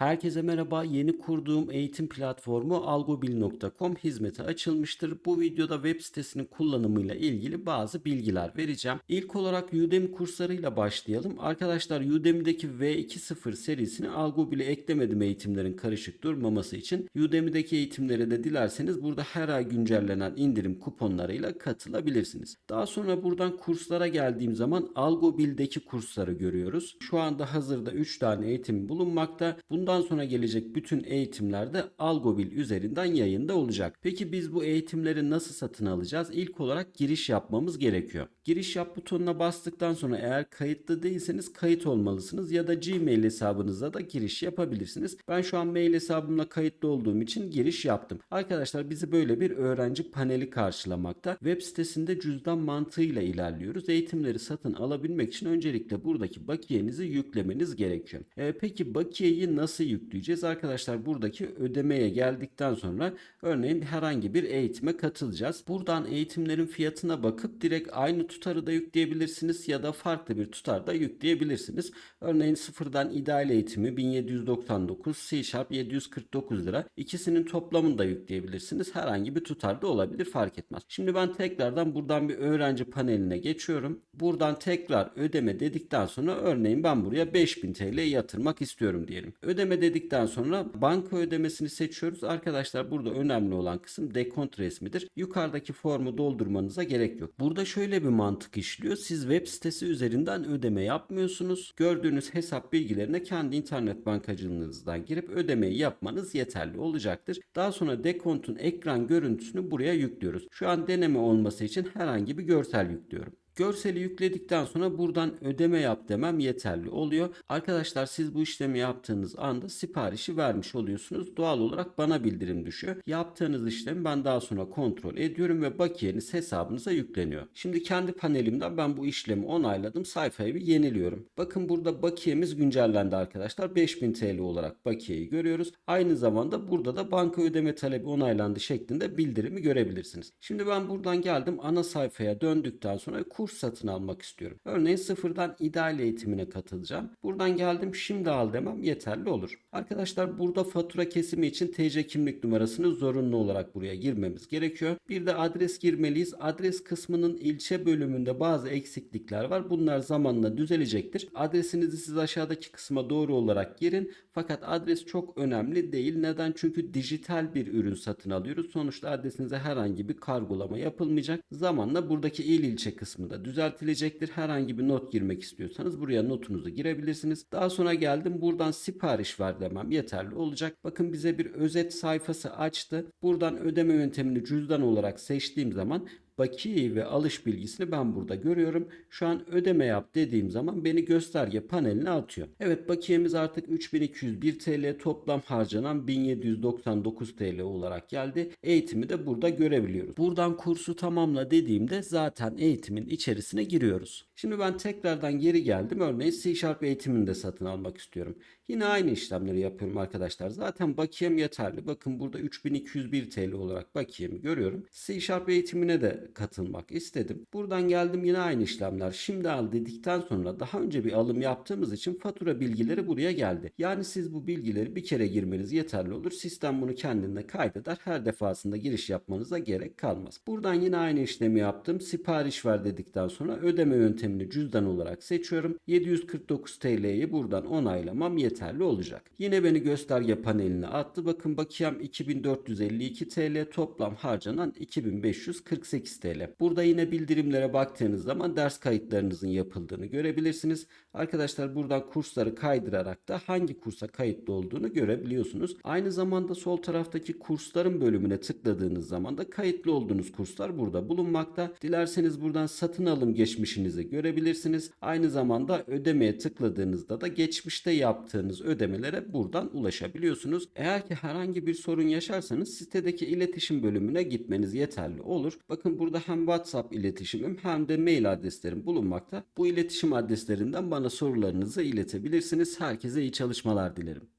Herkese merhaba. Yeni kurduğum eğitim platformu algobil.com hizmete açılmıştır. Bu videoda web sitesinin kullanımıyla ilgili bazı bilgiler vereceğim. İlk olarak Udemy kurslarıyla başlayalım. Arkadaşlar Udemy'deki V2.0 serisini Algobil'e eklemedim eğitimlerin karışık durmaması için. Udemy'deki eğitimlere de dilerseniz burada her ay güncellenen indirim kuponlarıyla katılabilirsiniz. Daha sonra buradan kurslara geldiğim zaman Algobil'deki kursları görüyoruz. Şu anda hazırda 3 tane eğitim bulunmakta. Bundan sonra gelecek bütün eğitimler de Algobil üzerinden yayında olacak. Peki biz bu eğitimleri nasıl satın alacağız? İlk olarak giriş yapmamız gerekiyor. Giriş yap butonuna bastıktan sonra eğer kayıtlı değilseniz kayıt olmalısınız ya da Gmail hesabınıza da giriş yapabilirsiniz. Ben şu an mail hesabımla kayıtlı olduğum için giriş yaptım. Arkadaşlar bizi böyle bir öğrenci paneli karşılamakta. Web sitesinde cüzdan mantığıyla ilerliyoruz. Eğitimleri satın alabilmek için öncelikle buradaki bakiyenizi yüklemeniz gerekiyor. E, peki bakiyeyi nasıl yükleyeceğiz? Arkadaşlar buradaki ödemeye geldikten sonra örneğin herhangi bir eğitime katılacağız. Buradan eğitimlerin fiyatına bakıp direkt aynı tutarı da yükleyebilirsiniz ya da farklı bir tutar da yükleyebilirsiniz. Örneğin sıfırdan ideal eğitimi 1799, C Sharp 749 lira. İkisinin toplamını da yükleyebilirsiniz. Herhangi bir tutar da olabilir fark etmez. Şimdi ben tekrardan buradan bir öğrenci paneline geçiyorum. Buradan tekrar ödeme dedikten sonra örneğin ben buraya 5000 TL yatırmak istiyorum diyelim. Ödeme dedikten sonra banka ödemesini seçiyoruz. Arkadaşlar burada önemli olan kısım dekont resmidir. Yukarıdaki formu doldurmanıza gerek yok. Burada şöyle bir mantık işliyor. Siz web sitesi üzerinden ödeme yapmıyorsunuz. Gördüğünüz hesap bilgilerine kendi internet bankacılığınızdan girip ödemeyi yapmanız yeterli olacaktır. Daha sonra dekontun ekran görüntüsünü buraya yüklüyoruz. Şu an deneme olması için herhangi bir görsel yüklüyorum. Görseli yükledikten sonra buradan ödeme yap demem yeterli oluyor. Arkadaşlar siz bu işlemi yaptığınız anda siparişi vermiş oluyorsunuz. Doğal olarak bana bildirim düşüyor. Yaptığınız işlemi ben daha sonra kontrol ediyorum ve bakiyeniz hesabınıza yükleniyor. Şimdi kendi panelimden ben bu işlemi onayladım. Sayfayı bir yeniliyorum. Bakın burada bakiyemiz güncellendi arkadaşlar. 5000 TL olarak bakiyeyi görüyoruz. Aynı zamanda burada da banka ödeme talebi onaylandı şeklinde bildirimi görebilirsiniz. Şimdi ben buradan geldim ana sayfaya döndükten sonra kurs satın almak istiyorum. Örneğin sıfırdan ideal eğitimine katılacağım. Buradan geldim şimdi al demem yeterli olur. Arkadaşlar burada fatura kesimi için TC kimlik numarasını zorunlu olarak buraya girmemiz gerekiyor. Bir de adres girmeliyiz. Adres kısmının ilçe bölümünde bazı eksiklikler var. Bunlar zamanla düzelecektir. Adresinizi siz aşağıdaki kısma doğru olarak girin. Fakat adres çok önemli değil. Neden? Çünkü dijital bir ürün satın alıyoruz. Sonuçta adresinize herhangi bir kargolama yapılmayacak. Zamanla buradaki il ilçe kısmı da düzeltilecektir. Herhangi bir not girmek istiyorsanız buraya notunuzu girebilirsiniz. Daha sonra geldim buradan sipariş ver demem yeterli olacak. Bakın bize bir özet sayfası açtı. Buradan ödeme yöntemini cüzdan olarak seçtiğim zaman bakiyeyi ve alış bilgisini ben burada görüyorum. Şu an ödeme yap dediğim zaman beni gösterge paneline atıyor. Evet bakiyemiz artık 3201 TL toplam harcanan 1799 TL olarak geldi. Eğitimi de burada görebiliyoruz. Buradan kursu tamamla dediğimde zaten eğitimin içerisine giriyoruz. Şimdi ben tekrardan geri geldim. Örneğin C Sharp eğitimini de satın almak istiyorum. Yine aynı işlemleri yapıyorum arkadaşlar. Zaten bakiyem yeterli. Bakın burada 3201 TL olarak bakiyemi görüyorum. C Sharp eğitimine de katılmak istedim. Buradan geldim yine aynı işlemler. Şimdi al dedikten sonra daha önce bir alım yaptığımız için fatura bilgileri buraya geldi. Yani siz bu bilgileri bir kere girmeniz yeterli olur. Sistem bunu kendinde kaydeder. Her defasında giriş yapmanıza gerek kalmaz. Buradan yine aynı işlemi yaptım. Sipariş ver dedikten sonra ödeme yöntemini cüzdan olarak seçiyorum. 749 TL'yi buradan onaylamam yeterli olacak. Yine beni gösterge paneline attı. Bakın bakiyem 2452 TL toplam harcanan 2548 TL. Burada yine bildirimlere baktığınız zaman ders kayıtlarınızın yapıldığını görebilirsiniz. Arkadaşlar buradan kursları kaydırarak da hangi kursa kayıtlı olduğunu görebiliyorsunuz. Aynı zamanda sol taraftaki kursların bölümüne tıkladığınız zaman da kayıtlı olduğunuz kurslar burada bulunmakta. Dilerseniz buradan satın alım geçmişinizi görebilirsiniz. Aynı zamanda ödemeye tıkladığınızda da geçmişte yaptığınız ödemelere buradan ulaşabiliyorsunuz. Eğer ki herhangi bir sorun yaşarsanız sitedeki iletişim bölümüne gitmeniz yeterli olur. Bakın burada hem WhatsApp iletişimim hem de mail adreslerim bulunmakta. Bu iletişim adreslerinden bana sorularınızı iletebilirsiniz. Herkese iyi çalışmalar dilerim.